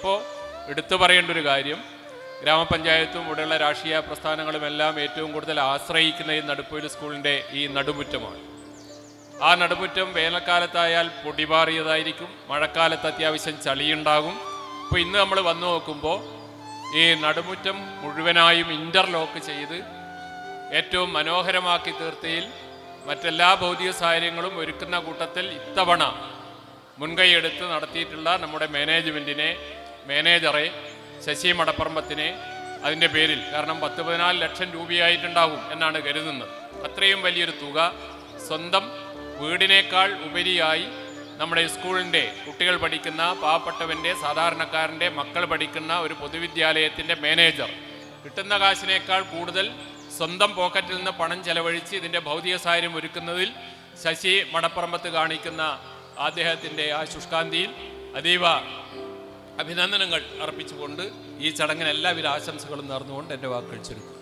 ഇപ്പോൾ എടുത്തു പറയേണ്ട ഒരു കാര്യം. ഗ്രാമപഞ്ചായത്തും ഇവിടെയുള്ള രാഷ്ട്രീയ പ്രസ്ഥാനങ്ങളും എല്ലാം ഏറ്റവും കൂടുതൽ ആശ്രയിക്കുന്ന ഈ നടുപ്പൊയിൽ സ്കൂളിന്റെ ഈ നടുമുറ്റമാണ്. ആ നടുമുറ്റം വേനൽക്കാലത്തായാൽ പൊടിപാറിയതായിരിക്കും മഴക്കാലത്ത് അത്യാവശ്യം ചളിയുണ്ടാകും. ഇപ്പോൾ ഇന്ന് നമ്മൾ വന്നു നോക്കുമ്പോൾ ഈ നടുമുറ്റം മുഴുവനായും ഇന്റർലോക്ക് ചെയ്ത് ഏറ്റവും മനോഹരമാക്കി തീർത്തയിൽ മറ്റെല്ലാ ഭൗതിക സാഹചര്യങ്ങളും ഒരുക്കുന്ന കൂട്ടത്തിൽ ഇത്തവണ മുൻകൈയെടുത്ത് നടത്തിയിട്ടുള്ള നമ്മുടെ മാനേജ്മെന്റിനെ മാനേജറെ ശശി മടപ്പറമ്പത്തിനെ അതിന്റെ പേരിൽ കാരണം പത്ത് പതിനാല് ലക്ഷം രൂപയായിട്ടുണ്ടാകും എന്നാണ് കരുതുന്നത്. അത്രയും വലിയൊരു തുക സ്വന്തം വീടിനേക്കാൾ ഉപരിയായി നമ്മുടെ സ്കൂളിന്റെ കുട്ടികൾ പഠിക്കുന്ന പാവപ്പെട്ടവന്റെ സാധാരണക്കാരന്റെ മക്കൾ പഠിക്കുന്ന ഒരു പൊതുവിദ്യാലയത്തിന്റെ മാനേജർ. കിട്ടുന്ന കാശിനേക്കാൾ കൂടുതൽ സ്വന്തം പോക്കറ്റിൽ നിന്ന് പണം ചെലവഴിച്ച് ഇതിന്റെ ഭൗതിക സാഹചര്യം ഒരുക്കുന്നതിൽ ശശി മടപ്പറമ്പത്ത് കാണിക്കുന്ന അദ്ദേഹത്തിന്റെ ആ ശുഷ്കാന്തിയിൽ അതീവ അഭിനന്ദനങ്ങൾ അർപ്പിച്ചുകൊണ്ട് ഈ ചടങ്ങിന് എല്ലാവിധ ആശംസകളും നേർന്നുകൊണ്ട് എന്റെ വാക്കുകൾ ചുരുക്കും.